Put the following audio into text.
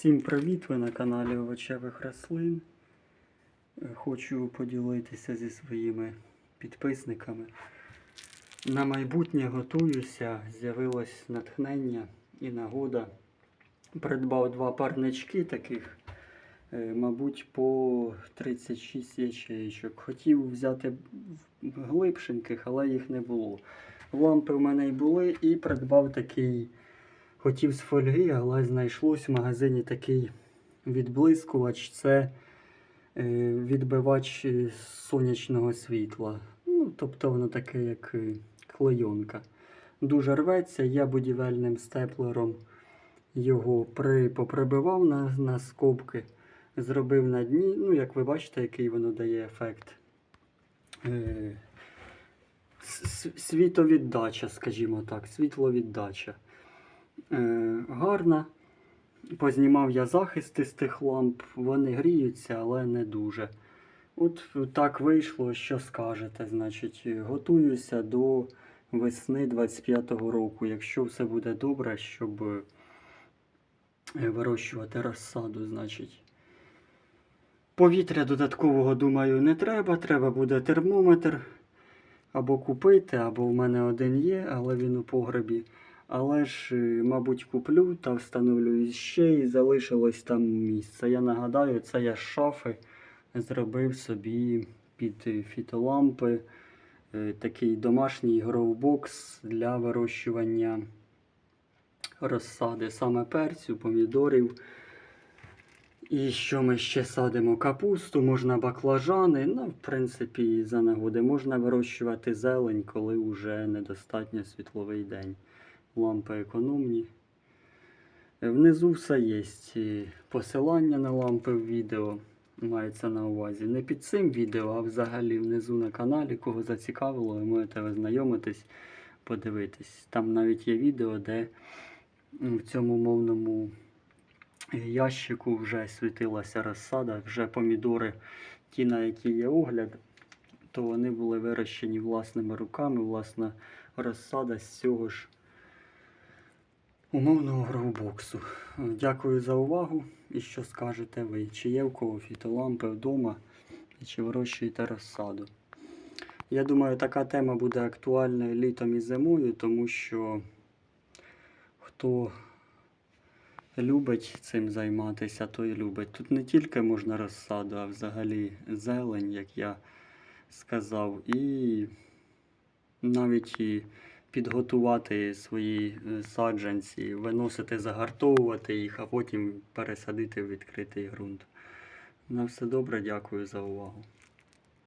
Всім привіт! Ви на каналі Овочевих рослин. Е, Хочу поділитися зі своїми підписниками. На майбутнє готуюся, з'явилось натхнення і нагода. Придбав два парнички таких, е, мабуть, по 36 ячеїчок. Хотів взяти глибшеньких, але їх не було. Лампи в мене й були і придбав такий. Хотів з фольги, але знайшлось в магазині такий відблискувач. Це е, відбивач е, сонячного світла. Ну, тобто воно таке, як е, клейонка. Дуже рветься. Я будівельним степлером його при, поприбивав на, на скобки, зробив на дні. Ну, як ви бачите, який воно дає ефект. Світовіддача, скажімо так, світловіддача гарна. Познімав я захисти з тих ламп, вони гріються, але не дуже. От так вийшло, що скажете. Значить, готуюся до весни 25-го року, якщо все буде добре, щоб е, вирощувати розсаду, значить. Повітря додаткового, думаю, не треба. Треба буде термометр або купити, або в мене один є, але він у погребі. Але ж, е, мабуть, куплю та встановлю ще і залишилось там місце. Я нагадаю, це я з шафи зробив собі під е, фітолампи е, такий домашній гроубокс для вирощування розсади саме перцю, помідорів. І що ми ще садимо? Капусту, можна баклажани. Ну, в принципі, за нагоди можна вирощувати зелень, коли вже недостатньо світловий день лампи економні. Е, Внизу все є. Посилання на лампи в відео мається на увазі. Не під цим відео, а взагалі внизу на каналі, кого зацікавило, ви можете ознайомитись, подивитись. Там навіть є відео, де в цьому мовному ящику вже світилася розсада, вже помідори, ті, на які є огляд, то вони були вирощені власними руками, власна розсада з цього ж умовного гроубоксу. Е, Дякую за увагу. І що скажете ви? Чи є в кого фітолампи вдома, чи вирощуєте розсаду? Я думаю, така тема буде актуальна літом і зимою, тому що хто любить цим займатися, той любить. Тут не тільки можна розсаду, а взагалі зелень, як я сказав, і навіть і підготувати свої е, саджанці, виносити, загартовувати їх, а потім пересадити в відкритий ґрунт. На все добре, дякую за увагу.